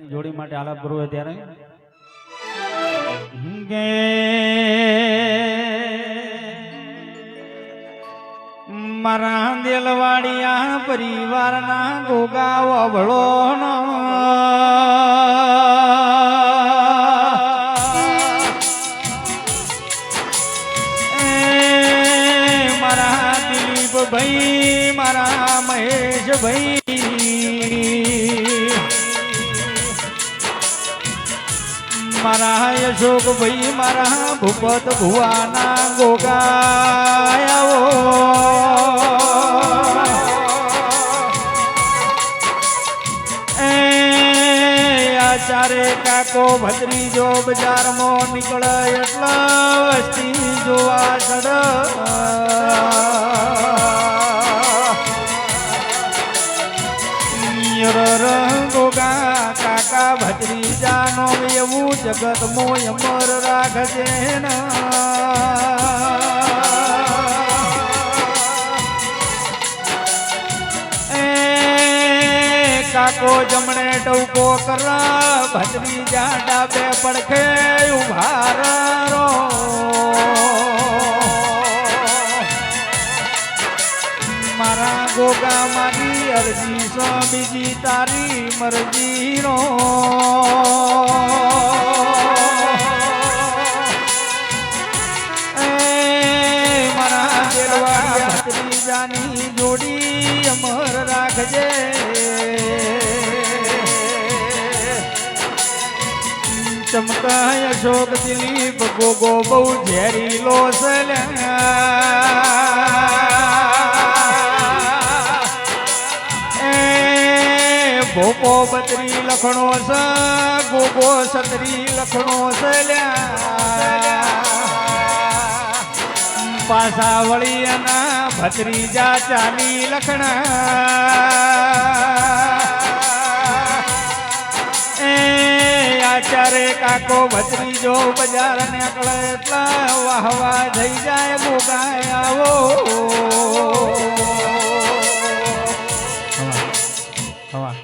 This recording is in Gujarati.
જોડી માટે આલાપ કરવો હોય ત્યારે? ગે મારા દેલવાડિયા પરિવારના ગોગા વળો નો મારા દિલીપ ભાઈ મારા મહેશ ભાઈ અશોક ભાઈ મારા ભૂપત ભુવાના ગોગાયાઓ. આચારે કાકો ભત્રીજો બજારમાં નીકળે એટલા વસ્તી જોવા ચડ. કાકા ભત્રીજાનો એવું જગત મોય અમર રાખજે કાકો જમણે ટવકો કર, ભત્રીજા ડાબે પડખે ઉભારો મારા ગોગા મારી અરજી, સ્વામીજી તારી મરજી નો ભત્રીજાની જોડી અમર રાખજે. ચમકાય અશોક દિલીપ, ગોગો બહુ ઝેરી લો. એ ભોપો બત્રી લખણો સ ગોગો સતરી લખણો છે પાછા વળીના ભત્રીજા ચાની લખણા. એ આચારે કાકો ભત્રીજો બજાર નીકળે એટલા વાહવા થઈ જાય ભોગાય આવો. હવા.